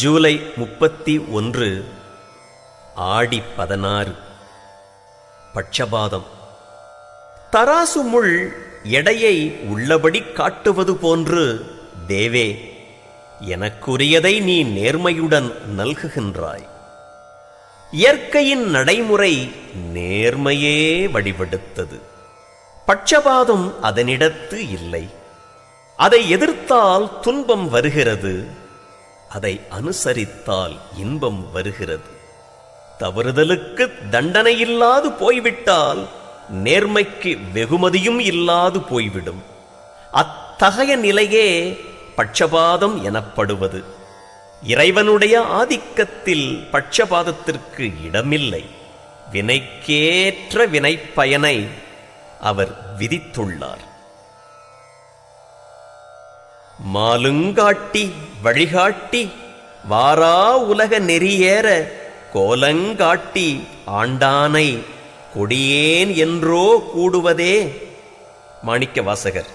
ஜூலை முப்பத்தி ஒன்று ஆடி பதினாறு. பட்சபாதம். தராசு முள் எடையை உள்ளபடி காட்டுவது போன்று தேவே எனக்குரியதை நீ நேர்மையுடன் நல்குகின்றாய். இயற்கையின் நடைமுறை நேர்மையே வழிபடுத்தது. பட்சபாதம் அதனிடத்து இல்லை. அதை எதிர்த்தால் துன்பம் வருகிறது. அதை அனுசரித்தால் இன்பம் வருகிறது. தவறுதலுக்கு தண்டனை இல்லாது போய்விட்டால் நேர்மைக்கு வெகுமதியும் இல்லாது போய்விடும். அத்தகைய நிலையே பட்சபாதம் எனப்படுவது. இறைவனுடைய ஆதிக்கத்தில் பட்சபாதத்திற்கு இடமில்லை. வினைக்கேற்ற வினைப்பயனை அவர் விதித்துள்ளார். மாலுங்காட்டி வழிகாட்டி வாரா உலக நெறியேற கோலங்காட்டி ஆண்டானை கொடியேன் என்றோ கூடுவதே. மாணிக்க வாசகர்